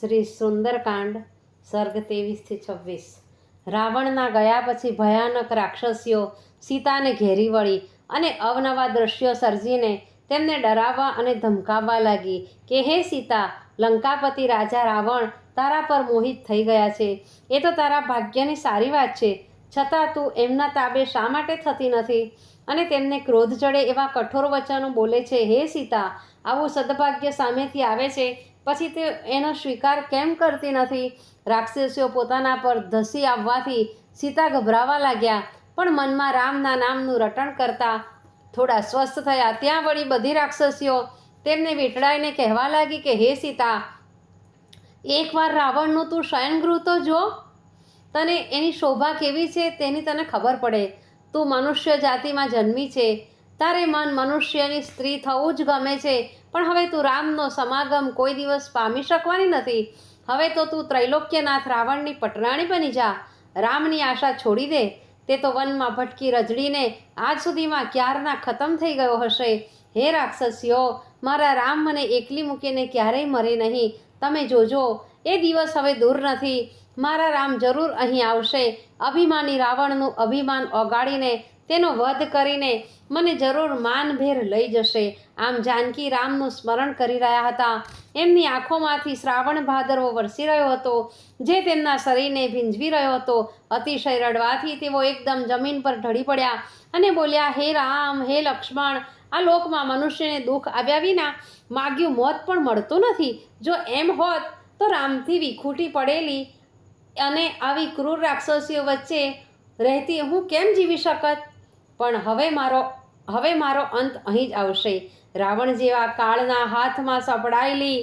શ્રી સુંદરકાંડ, સર્ગ તેવીસથી છવ્વીસ. રાવણના ગયા પછી ભયાનક રાક્ષસીઓ સીતાને ઘેરી વળી અને અવનવા દ્રશ્યો સર્જીને તેમને ડરાવવા અને ધમકાવવા લાગી કે, હે સીતા, લંકાપતિ રાજા રાવણ, તારા પર મોહિત થઈ ગયા છે. એ તો તારા ભાગ્યની સારી વાત છે. છતાં તું એમના તાબે શા માટે થતી નથી? અને તેમને ક્રોધ ચડે એવા કઠોર વચનો બોલે છે, હે સીતા, આવું સદભાગ્ય સામેથી આવે છે પછી તે એનો સ્વીકાર કેમ કરતી નથી? રાક્ષસીઓ પોતાના પર ધસી આવવાથી સીતા ગભરાવા લાગ્યા, પણ મનમાં રામના નામનું રટણ કરતા થોડા સ્વસ્થ થયા. ત્યાં વળી બધી રાક્ષસીઓ તેમને વીંટળાઈને કહેવા લાગી કે, હે સીતા, એકવાર રાવણનું તું શયનગૃહ તો જો. તને એની શોભા કેવી છે તેની તને ખબર પડે. તું મનુષ્ય જાતિમાં જન્મી છે. તારે મન મનુષ્યની સ્ત્રી થવું જ ગમે છે. પણ હવે તું રામનો સમાગમ કોઈ દિવસ પામી શકવાની નથી. હવે તો તું ત્રૈલોક્યનાથ રાવણની પટરાણી બની જા. રામની આશા છોડી દે. તે તો વનમાં ભટકી રજડીને આજ સુધીમાં ક્યારના ખતમ થઈ ગયો હશે? હે રાક્ષસીઓ, મારા રામ મને એકલી મૂકીને ક્યારેય મરે નહીં. તમે જોજો, એ દિવસ હવે દૂર નથી. મારા રામ જરૂર અહીં આવશે. અભિમાની રાવણનું અભિમાન ઓગાળીને તેનો વધ કરીને મને જરૂર માનભેર લઈ જશે. આમ જાનકી રામનું સ્મરણ કરી રહ્યા હતા. એમની આંખોમાંથી શ્રાવણ ભાદરવો વરસી રહ્યો હતો, જે તેમના શરીરને ભીંજવી રહ્યો હતો. અતિશય રડવાથી તેઓ એકદમ જમીન પર ઢળી પડ્યા અને બોલ્યા, હે રામ, હે લક્ષ્મણ, આ લોકમાં મનુષ્યને દુઃખ આવ્યા વિના માગ્યું મોત પણ મળતું નથી. જો એમ હોત તો રામથી વિખૂટી પડેલી અને આવી ક્રૂર રાક્ષસીઓ વચ્ચે રહેતી હું કેમ જીવી શકત? પણ હવે મારો હવે મારો અંત અહીં જ આવશે. રાવણ જેવા કાળના હાથમાં સપડાયેલી,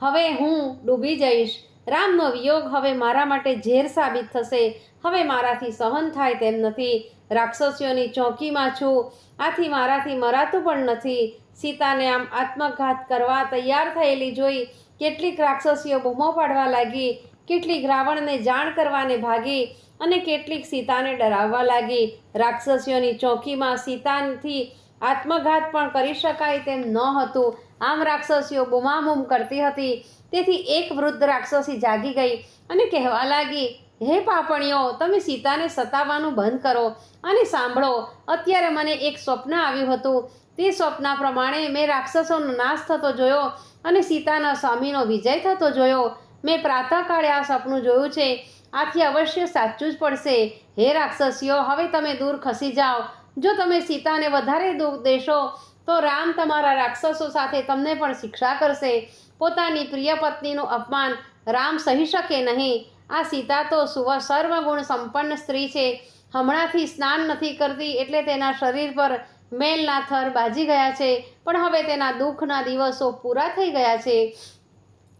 હવે હું ડૂબી જઈશ. રામનો વિયોગ હવે મારા માટે ઝેર સાબિત થશે. હવે મારાથી સહન થાય તેમ નથી. રાક્ષસીઓની ચોકીમાં છું. આથી મારાથી મરાતું પણ નથી. સીતાને આમ આત્મઘાત કરવા તૈયાર થયેલી જોઈ કેટલીક રાક્ષસીઓ બૂમો પાડવા લાગી. કેટલીક રાવણને જાણ કરવાને ભાગી અને કેટલીક સીતાને ડરાવવા લાગી. રાક્ષસીઓની ચોકીમાં સીતાથી આત્મઘાત પણ કરી શકાય તેમ ન હતું. આમ રાક્ષસીઓ બૂમાબૂમ કરતી હતી. તેથી એક વૃદ્ધ રાક્ષસી જાગી ગઈ અને કહેવા લાગી, હે પાપણીઓ, તમે સીતાને સતાવવાનું બંધ કરો અને સાંભળો, અત્યારે મને એક સ્વપ્ન આવ્યું હતું. તે સ્વપ્ન પ્રમાણે મેં રાક્ષસોનો નાશ થતો જોયો અને સીતાના સ્વામીનો વિજય થતો જોયો. મેં પ્રાતઃકાળે આ સપનું જોયું છે. આથી અવશ્ય સાચું જ પડશે. હે રાક્ષસીઓ, હવે તમે દૂર ખસી જાઓ. જો તમે સીતાને વધારે દુઃખ દેશો, તો રામ તમારા રાક્ષસો સાથે તમને પણ શિક્ષા કરશે. પોતાની પ્રિય પત્નીનું અપમાન રામ સહી શકે નહીં. આ સીતા તો સુવ સર્વગુણ સંપન્ન સ્ત્રી છે. હમણાંથી સ્નાન નથી કરતી એટલે તેના શરીર પર મેલના થર બાજી ગયા છે. પણ હવે તેના દુઃખના દિવસો પૂરા થઈ ગયા છે.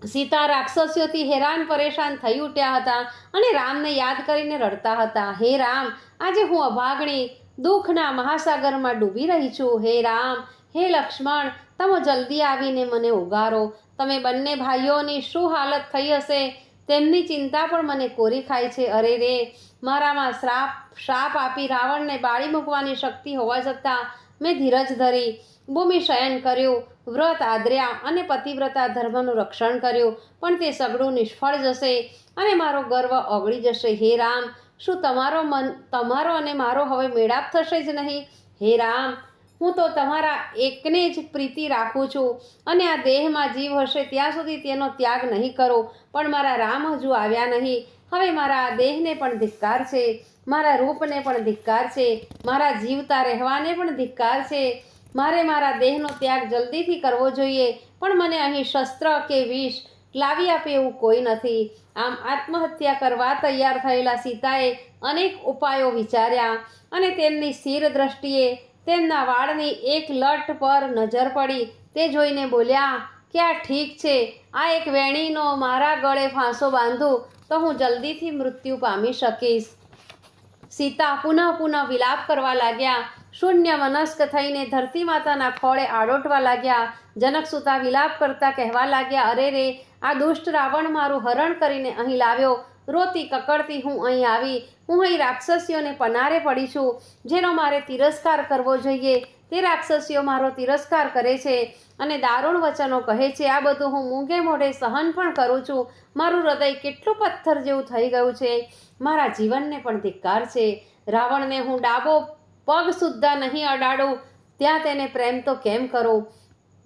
સીતા રાક્ષસીઓથી હેરાન પરેશાન થઈ ઉઠ્યા હતા અને રામને યાદ કરીને રડતા હતા. હે રામ, આજે હું અભાગણી દુઃખના મહાસાગરમાં ડૂબી રહી છું. હે રામ, હે લક્ષ્મણ, તમે જલ્દી આવીને મને ઉગારો. તમે બંને ભાઈઓની શું હાલત થઈ હશે તેમની ચિંતા પણ મને કોરી ખાય છે. અરે રે, મારામાં શ્રાપ શ્રાપ આપી રાવણને બાળી મૂકવાની શક્તિ હોવા છતાં મેં ધીરજ ધરી, ભૂમિ શયન કર્યું, વ્રત આદર્યા અને પતિવ્રતા ધર્મનું રક્ષણ કર્યું, પણ તે સગડું નિષ્ફળ જશે અને મારો ગર્વ ઓગળી જશે. હે રામ, શું તમારો મન, તમારો અને મારો હવે મેળાપ થશે જ નહીં? હે રામ, હું તો તમારા એકને જ પ્રીતિ રાખું છું અને આ દેહમાં જીવ હશે, ત્યાં સુધી તેનો ત્યાગ નહીં કરો. પણ મારા રામ હજુ આવ્યા નહીં. હવે મારા દેહને પણ ધિક્કાર છે, મારા રૂપને પણ ધિક્કાર છે, મારા જીવતા રહેવાને પણ ધિક્કાર છે. મારે મારા દેહનો ત્યાગ જલ્દીથી કરવો જોઈએ, પણ મને અહીં શસ્ત્ર કે વિષ લાવી આપે એવું કોઈ નથી. આમ આત્મહત્યા કરવા તૈયાર થયેલા સીતાએ અનેક ઉપાયો વિચાર્યા અને તેમની સ્થિર દ્રષ્ટિએ તેમના વાળની એક લટ પર નજર પડી. તે જોઈને બોલ્યા કે આ ઠીક છે? આ એક વેણીનો મારા ગળે ફાંસો બાંધું તો હું જલ્દીથી મૃત્યુ પામી શકીશ. સીતા પુનઃ પુનઃ વિલાપ કરવા લાગ્યા. શૂન્ય મનસ્ક થઈને ધરતી માતાના ખોળે આડોટવા લાગ્યા. જનકસુતા વિલાપ કરતા કહેવા લાગ્યા, અરે રે, આ દુષ્ટ રાવણ મારું હરણ કરીને અહીં લાવ્યો. રોતી કકડતી હું અહીં આવી. હું અહીં રાક્ષસીઓને પનારે પડી છું. જેનો મારે તિરસ્કાર કરવો જોઈએ. તે રાક્ષસીઓ મારો તિરસ્કાર કરે છે અને દારૂણ વચનો કહે છે. આ બધું હું મૂંગે મોઢે સહન પણ કરું છું. મારું હૃદય કેટલું પથ્થર જેવું થઈ ગયું છે. મારા જીવનને પણ ધિક્કાર છે. રાવણને હું ડાબો પગ સુદ્ધા નહીં અડાડું. ત્યાં તેને પ્રેમ તો કેમ કરું?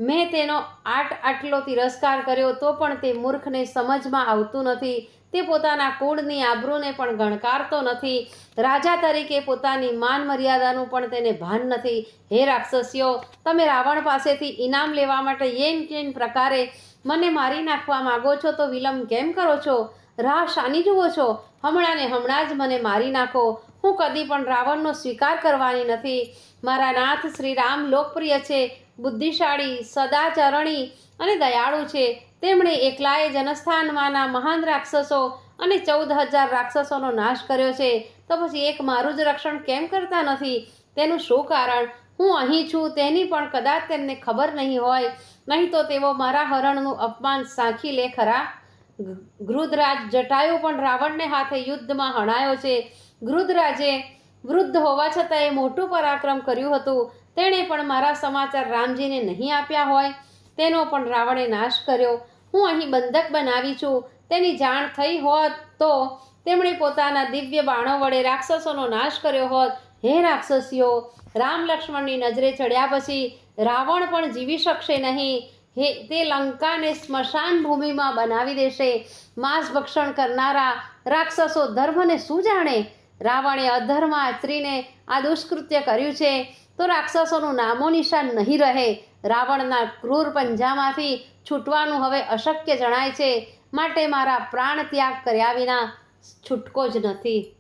મેં તેનો આટ આટલો તિરસ્કાર કર્યો તો પણ તે મૂર્ખને સમજમાં આવતું નથી. તે પોતાના કુળની આબરૂને પણ ગણકારતો નથી. રાજા તરીકે પોતાની માન મર્યાદાનું પણ તેને ભાન નથી. હે રાક્ષસીઓ, તમે રાવણ પાસેથી ઇનામ લેવા માટે યેન કેન પ્રકારે મને મારી નાખવા માગો છો તો વિલંબ કેમ કરો છો? રાહ શાની જુઓ છો? હમણાં ને હમણાં જ મને મારી નાખો. હું કદી પણ રાવણનો સ્વીકાર કરવાની નથી. મારા નાથ શ્રી રામ લોકપ્રિય છે, બુદ્ધિશાળી, સદાચરણી અને દયાળુ છે. તેમણે એકલાએ જનસ્થાનમાંના મહાન રાક્ષસો અને ચૌદ હજાર રાક્ષસોનો નાશ કર્યો છે. તો પછી એક મારું જ રક્ષણ કેમ કરતા નથી? તેનું શું કારણ? હું અહીં છું, તેની પણ કદાચ તેમને ખબર નહીં હોય. નહીં તો તેઓ મારા હરણનું અપમાન સાંખી લે ખરા? ગૃદરાજ જટાયુ પણ રાવણને હાથે યુદ્ધમાં હણાયો છે. ગૃધરાજે વૃદ્ધ હોવા છતાં એ મોટું પરાક્રમ કર્યું હતું. તેણે પણ મારા સમાચાર રામજીને નહીં આપ્યા હોય. તેનો પણ રાવણે નાશ કર્યો. હું અહીં બંધક બનાવી છું. તેની જાણ થઈ હોત તો તેમણે પોતાના દિવ્ય બાણો વડે રાક્ષસોનો નાશ કર્યો હોત. હે રાક્ષસીઓ, રામ લક્ષ્મણની નજરે ચડ્યા પછી રાવણ પણ જીવી શકશે નહીં. હે, તે લંકાને સ્મશાન ભૂમિમાં બનાવી દેશે. માંસ ભક્ષણ કરનારા રાક્ષસો ધર્મને શું જાણે? રાવણે અધર્મ આચરીને આ દુષ્કૃત્ય કર્યું છે. તો રાક્ષસોનું નામો નિશાન નહીં રહે. રાવણના ક્રૂર પંજામાંથી છૂટવાનું હવે અશક્ય જણાય છે. માટે મારા પ્રાણ ત્યાગ કર્યા વિના છૂટકો જ નથી.